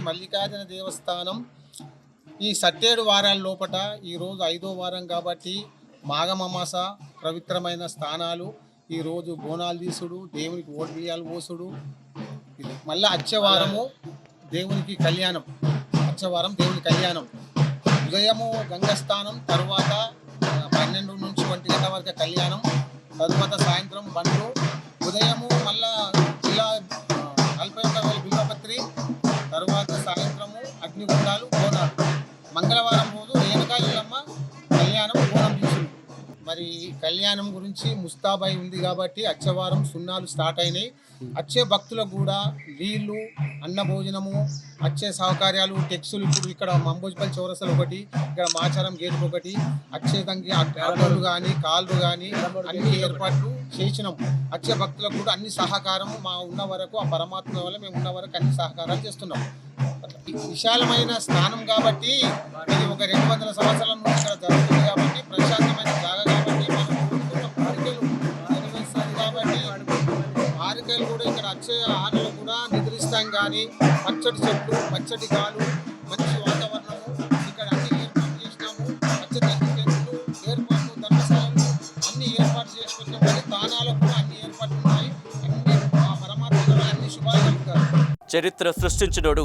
మల్లికార్జున దేవస్థానం. ఈ సట్టేడు వారాల లోపట ఈరోజు ఐదో వారం కాబట్టి మాఘమాస పవిత్రమైన స్థానాలు. ఈరోజు బోనాలు తీసుడు దేవునికి ఓటు పోసుడు. మళ్ళీ అచ్చవారము దేవునికి కళ్యాణం. అచ్చవారం వారం దేవుని కళ్యాణం. ఉదయము గంగస్థానం తర్వాత పన్నెండు నుంచి ఒంటి గంట వరకు కళ్యాణం. తరువాత సాయంత్రం బండ్లు. ఉదయము అగ్నిగుండాలు బోనాలు. మంగళవారం రోజు రేణుకా ఇల్లమ్మ కళ్యాణం బోనం తీసుడు మరి కళ్యాణం గురించి ముస్తాబై ఉంది కాబట్టి అచ్చవారం సున్నాలు స్టార్ట్ అయినాయి. వచ్చే భక్తులకు కూడా నీళ్ళు అన్న భోజనము వచ్చే సౌకర్యాలు టెక్స్లు ఇప్పుడు ఇక్కడ మంబోజ్పల్లి చౌరసలు ఒకటి ఇక్కడ మాచారం గేట్ ఒకటి వచ్చేదానికి అడ్డలు కానీ కాళ్ళు కానీ అన్ని ఏర్పాట్లు చేసినాం. వచ్చే భక్తులకు కూడా అన్ని సహకారం మా ఉన్న వరకు ఆ పరమాత్మ వల్ల మేము ఉన్న వరకు అన్ని సహకారాలు చేస్తున్నాం. విశాలమైన స్థానం కాబట్టి ఇది ఒక రెండు వందల సంవత్సరాల నుంచి ఇక్కడ జరుగుతుంది కాబట్టి ప్రశాంతమైన జాగా కాబట్టి మనం కోరికలు కాబట్టి ఆరికలు కూడా ఇక్కడ వచ్చే ఆనలు కూడా నిద్రిస్తాం కానీ పచ్చటి చెట్లు పచ్చటి గాలు మంచి వాతావరణము ఇక్కడ అన్ని ఏర్పాటు చేసినాము. పచ్చటి చెట్లు ఏర్పాటు ధర్మశాలలు అన్ని ఏర్పాటు చేసుకుంటాం కానీ తానాలకు కూడా అన్ని ఏర్పాట్లు ఉన్నాయి. అన్ని ఆ పరమాత్మ అన్ని శుభాలు చరిత్ర సృష్టించినోడు